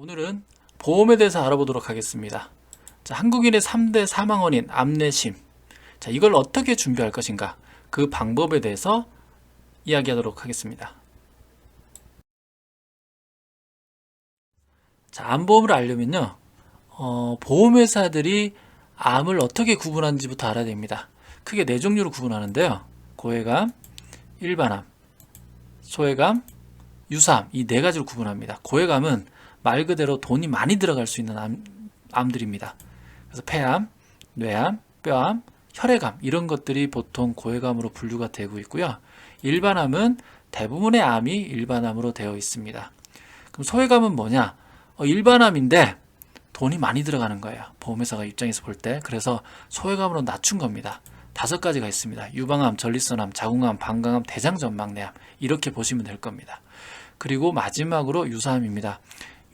오늘은 보험에 대해서 알아보도록 하겠습니다. 자, 한국인의 3대 사망 원인 암내심. 자, 이걸 어떻게 준비할 것인가? 그 방법에 대해서 이야기하도록 하겠습니다. 자, 암보험을 알려면요. 어, 보험회사들이 암을 어떻게 구분하는지부터 알아야 됩니다. 크게 네 종류로 구분하는데요. 고해감, 일반암, 소해감, 유사암 이 네 가지로 구분합니다. 고해감은 말 그대로 돈이 많이 들어갈 수 있는 암, 암들입니다. 그래서 폐암, 뇌암, 뼈암, 혈액암 이런 것들이 보통 고해감으로 분류가 되고 있고요. 일반암은 대부분의 암이 일반암으로 되어 있습니다. 그럼 소해감은 뭐냐? 어, 일반암인데 돈이 많이 들어가는 거예요. 보험회사가 입장에서 볼 때. 그래서 소해감으로 낮춘 겁니다. 다섯 가지가 있습니다. 유방암, 전립선암, 자궁암, 방광암, 대장전망내암 이렇게 보시면 될 겁니다. 그리고 마지막으로 유사암입니다.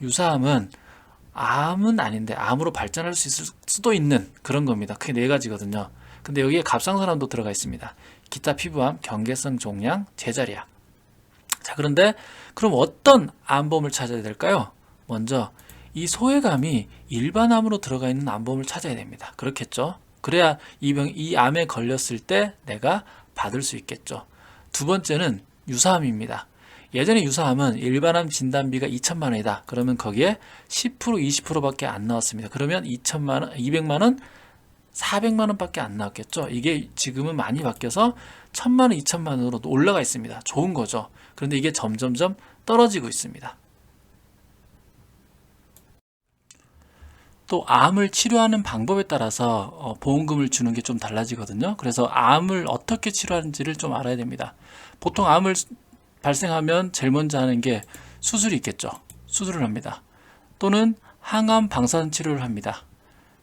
유사암은 암은 아닌데 암으로 발전할 수 있을 수도 있는 그런 겁니다. 크게 네 가지거든요. 근데 여기에 갑상선암도 들어가 있습니다. 기타 피부암, 경계성 종양, 제자리암. 자, 그런데 그럼 어떤 암보험을 찾아야 될까요? 먼저 이 소외감이 일반 암으로 들어가 있는 암보험을 찾아야 됩니다. 그렇겠죠? 그래야 이 병, 이 암에 걸렸을 때 내가 받을 수 있겠죠. 두 번째는 유사암입니다. 예전에 유사암은 일반암 진단비가 2천만 원이다. 그러면 거기에 10% 20%밖에 안 나왔습니다. 그러면 2천만 원, 200만 원, 400만 원밖에 안 나왔겠죠. 이게 지금은 많이 바뀌어서 1000만 원, 2000만 원으로 올라가 있습니다. 좋은 거죠. 그런데 이게 점점점 떨어지고 있습니다. 또 암을 치료하는 방법에 따라서 어, 보험금을 주는 게 좀 달라지거든요. 그래서 암을 어떻게 치료하는지를 좀 알아야 됩니다. 보통 암을 발생하면 제일 먼저 하는 게 수술이 있겠죠. 수술을 합니다. 또는 항암 방사선 치료를 합니다.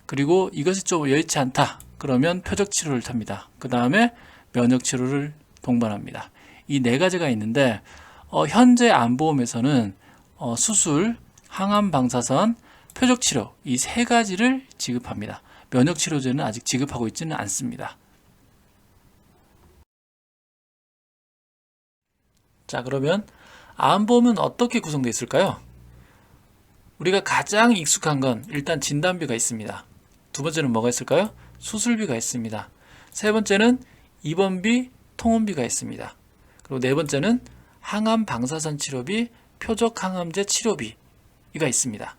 그리고 이것이 좀 여의치 않다. 그러면 표적 치료를 합니다. 그 다음에 면역 치료를 동반합니다. 이 네 가지가 있는데 어, 현재 암보험에서는 어, 수술, 항암 방사선, 표적 치료 이 세 가지를 지급합니다. 면역 치료제는 아직 지급하고 있지는 않습니다. 자, 그러면 암보험은 어떻게 구성되어 있을까요? 우리가 가장 익숙한 건 일단 진단비가 있습니다. 두 번째는 뭐가 있을까요? 수술비가 있습니다. 세 번째는 입원비, 통원비가 있습니다. 그리고 네 번째는 항암 방사선 치료비, 표적 항암제 치료비가 있습니다.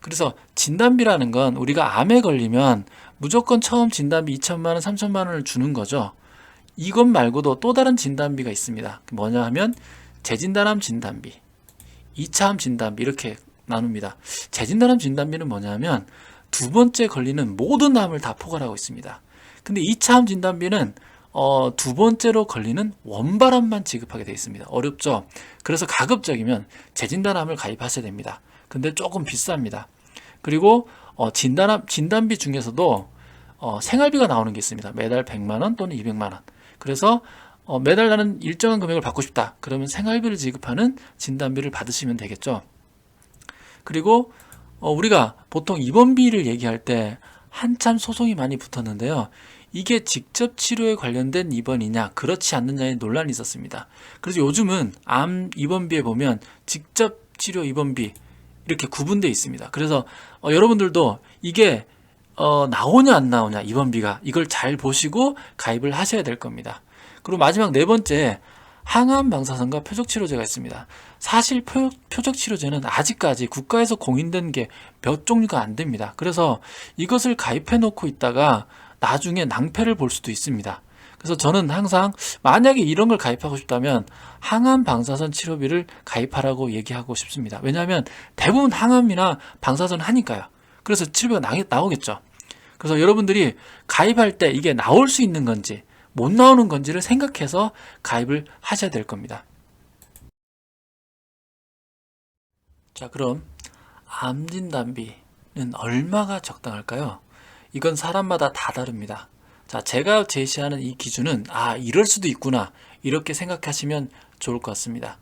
그래서 진단비라는 건 우리가 암에 걸리면 무조건 처음 진단비 2천만 원, 3천만 원을 주는 거죠. 이것 말고도 또 다른 진단비가 있습니다. 뭐냐 하면 재진단암 진단비, 2차암 진단비 이렇게 나눕니다. 재진단암 진단비는 뭐냐면 두 번째 걸리는 모든 암을 다 포괄하고 있습니다. 근데 2차암 진단비는 어, 두 번째로 걸리는 원발암만 지급하게 되어 있습니다. 어렵죠? 그래서 가급적이면 재진단암을 가입하셔야 됩니다. 근데 조금 비쌉니다. 그리고 어, 진단암, 진단비 중에서도 어, 생활비가 나오는 게 있습니다. 매달 100만 원 또는 200만 원. 그래서 어, 매달 나는 일정한 금액을 받고 싶다. 그러면 생활비를 지급하는 진단비를 받으시면 되겠죠. 그리고 어, 우리가 보통 입원비를 얘기할 때 한참 소송이 많이 붙었는데요. 이게 직접 치료에 관련된 입원이냐, 그렇지 않느냐의 논란이 있었습니다. 그래서 요즘은 암 입원비에 보면 직접 치료 입원비 이렇게 구분되어 있습니다. 그래서 어, 여러분들도 이게 어, 나오냐 안 나오냐 입원비가 이걸 잘 보시고 가입을 하셔야 될 겁니다. 그리고 마지막 네 번째 항암 방사선과 표적 치료제가 있습니다. 사실 표, 표적 치료제는 아직까지 국가에서 공인된 게 몇 종류가 안 됩니다. 그래서 이것을 가입해 놓고 있다가 나중에 낭패를 볼 수도 있습니다. 그래서 저는 항상 만약에 이런 걸 가입하고 싶다면 항암 방사선 치료비를 가입하라고 얘기하고 싶습니다. 왜냐하면 대부분 항암이나 방사선 하니까요. 그래서 치료비가 나, 나오겠죠. 그래서 여러분들이 가입할 때 이게 나올 수 있는 건지 못 나오는 건지를 생각해서 가입을 하셔야 될 겁니다. 자, 그럼 암 진단비는 얼마가 적당할까요? 이건 사람마다 다 다릅니다. 자, 제가 제시하는 이 기준은 아, 이럴 수도 있구나. 이렇게 생각하시면 좋을 것 같습니다.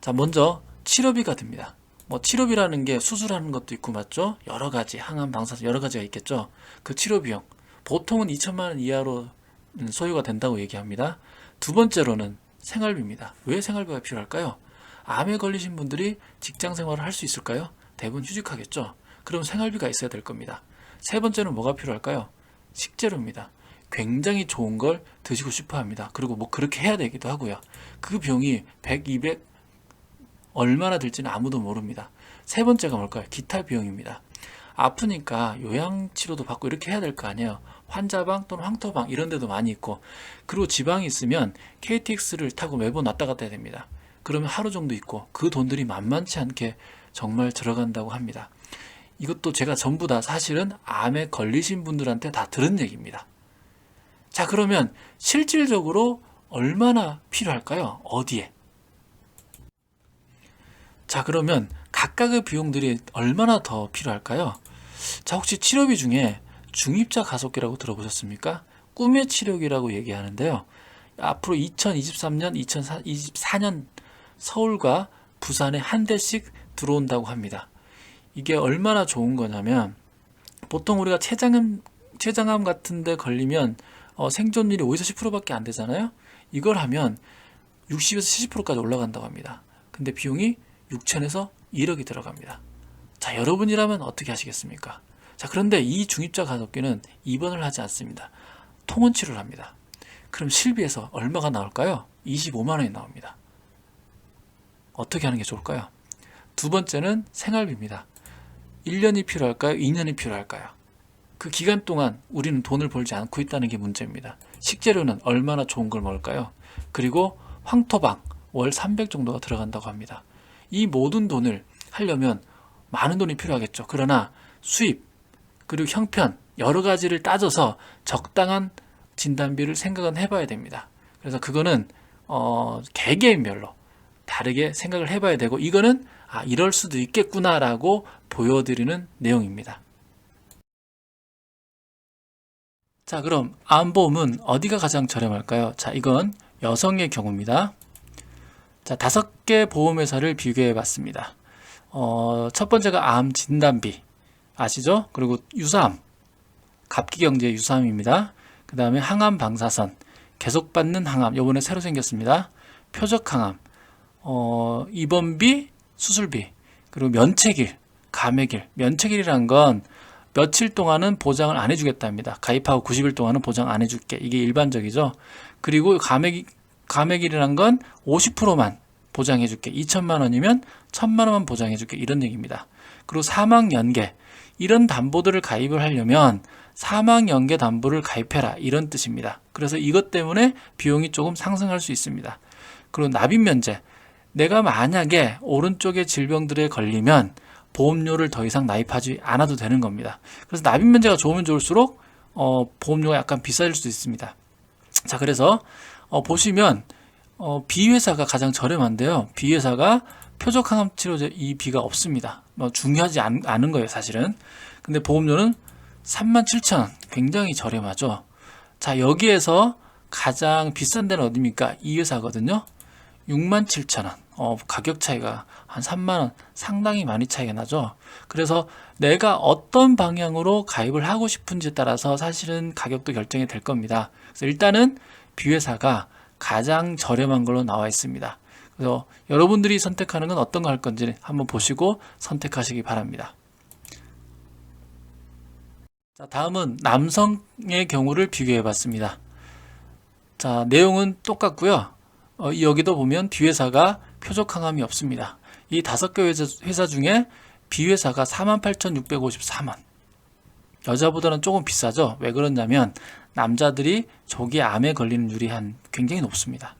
자, 먼저 치료비가 듭니다. 뭐 치료비라는 게 수술하는 것도 있고 맞죠? 여러 가지 항암 방사선 여러 가지가 있겠죠. 그 치료 비용 보통은 2천만 원 이하로 소요가 된다고 얘기합니다. 두 번째로는 생활비입니다. 왜 생활비가 필요할까요? 암에 걸리신 분들이 직장 생활을 할 수 있을까요? 대부분 휴직하겠죠. 그럼 생활비가 있어야 될 겁니다. 세 번째는 뭐가 필요할까요? 식재료입니다. 굉장히 좋은 걸 드시고 싶어 합니다. 그리고 뭐 그렇게 해야 되기도 하고요. 그 비용이 100, 200 얼마나 들지는 아무도 모릅니다. 세 번째가 뭘까요? 기타 비용입니다. 아프니까 요양 치료도 받고 이렇게 해야 될 거 아니에요. 환자방 또는 황토방 이런 데도 많이 있고 그리고 지방이 있으면 KTX를 타고 매번 왔다 갔다 해야 됩니다. 그러면 하루 정도 있고 그 돈들이 만만치 않게 정말 들어간다고 합니다. 이것도 제가 전부 다 사실은 암에 걸리신 분들한테 다 들은 얘기입니다. 자, 그러면 실질적으로 얼마나 필요할까요? 어디에? 자, 그러면 각각의 비용들이 얼마나 더 필요할까요? 자, 혹시 치료비 중에 중입자 가속기라고 들어보셨습니까? 꿈의 치료기라고 얘기하는데요. 앞으로 2023년, 2024년 서울과 부산에 한 대씩 들어온다고 합니다. 이게 얼마나 좋은 거냐면 보통 우리가 췌장암 췌장암 같은 데 걸리면 어, 생존율이 5에서 10%밖에 안 되잖아요. 이걸 하면 60에서 70%까지 올라간다고 합니다. 근데 비용이 6천에서 1억이 들어갑니다. 자, 여러분이라면 어떻게 하시겠습니까? 자, 그런데 이 중입자 가속기는 입원을 하지 않습니다. 통원 치료를 합니다. 그럼 실비에서 얼마가 나올까요? 25만 원이 나옵니다. 어떻게 하는 게 좋을까요? 두 번째는 생활비입니다. 1년이 필요할까요? 2년이 필요할까요? 그 기간 동안 우리는 돈을 벌지 않고 있다는 게 문제입니다. 식재료는 얼마나 좋은 걸 먹을까요? 그리고 황토방 월 300 정도가 들어간다고 합니다. 이 모든 돈을 하려면 많은 돈이 필요하겠죠. 그러나 수입 그리고 형편 여러 가지를 따져서 적당한 진단비를 생각은 해봐야 됩니다. 그래서 그거는 어, 개개인별로 다르게 생각을 해봐야 되고 이거는 아 이럴 수도 있겠구나라고 보여드리는 내용입니다. 자 그럼 암보험은 어디가 가장 저렴할까요? 자 이건 여성의 경우입니다. 자 다섯 개 보험회사를 비교해 봤습니다. 어, 첫 번째가 암 진단비 아시죠? 그리고 유사암 갑기경제 유사암입니다. 그 다음에 항암 방사선 계속 받는 항암 요번에 새로 생겼습니다. 표적 항암 어, 입원비 수술비 그리고 면책일 감액일 면책일이란 건 며칠 동안은 보장을 안 해주겠답니다. 가입하고 90일 동안은 보장 안 해줄게. 이게 일반적이죠. 그리고 감액, 감액일이란 건 50%만 보장해 줄게. 2천만 원이면 1천만 원만 보장해 줄게. 이런 얘기입니다. 그리고 사망 연계. 이런 담보들을 가입을 하려면 사망 연계 담보를 가입해라. 이런 뜻입니다. 그래서 이것 때문에 비용이 조금 상승할 수 있습니다. 그리고 납입 면제. 내가 만약에 오른쪽의 질병들에 걸리면 보험료를 더 이상 나입하지 않아도 되는 겁니다. 그래서 납입 면제가 좋으면 좋을수록 어, 보험료가 약간 비싸질 수도 있습니다. 자, 그래서 어, 보시면 어, B 회사가 가장 저렴한데요. B 회사가 표적 항암 치료제 이 비가 없습니다. 뭐 중요하지 않, 않은 거예요, 사실은. 근데 보험료는 37,000원. 굉장히 저렴하죠. 자, 여기에서 가장 비싼 데는 어디입니까? 이 회사거든요. 67,000원. 어, 가격 차이가 한 3만원 상당히 많이 차이가 나죠. 그래서 내가 어떤 방향으로 가입을 하고 싶은지에 따라서 사실은 가격도 결정이 될 겁니다. 그래서 일단은 비회사가 가장 저렴한 걸로 나와 있습니다. 그래서 여러분들이 선택하는 건 어떤 거할 건지 한번 보시고 선택하시기 바랍니다. 자, 다음은 남성의 경우를 비교해 봤습니다. 자, 내용은 똑같고요. 어, 여기도 보면 B회사가 표적 항암이 없습니다. 이 다섯 개 회사, 회사 중에 B회사가 48,654만. 여자보다는 조금 비싸죠. 왜 그러냐면 남자들이 조기 암에 걸리는 율이 한 굉장히 높습니다.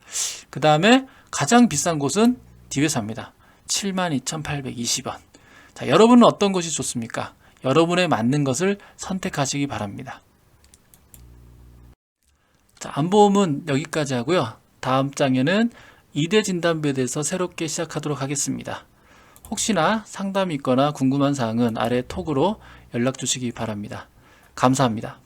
그 다음에 가장 비싼 곳은 D회사입니다. 72,820원. 자, 여러분은 어떤 것이 좋습니까? 여러분에 맞는 것을 선택하시기 바랍니다. 자, 암보험은 여기까지 하고요. 다음 장에는 2대 진단비에 대해서 새롭게 시작하도록 하겠습니다. 혹시나 상담이 있거나 궁금한 사항은 아래 톡으로 연락 주시기 바랍니다. 감사합니다.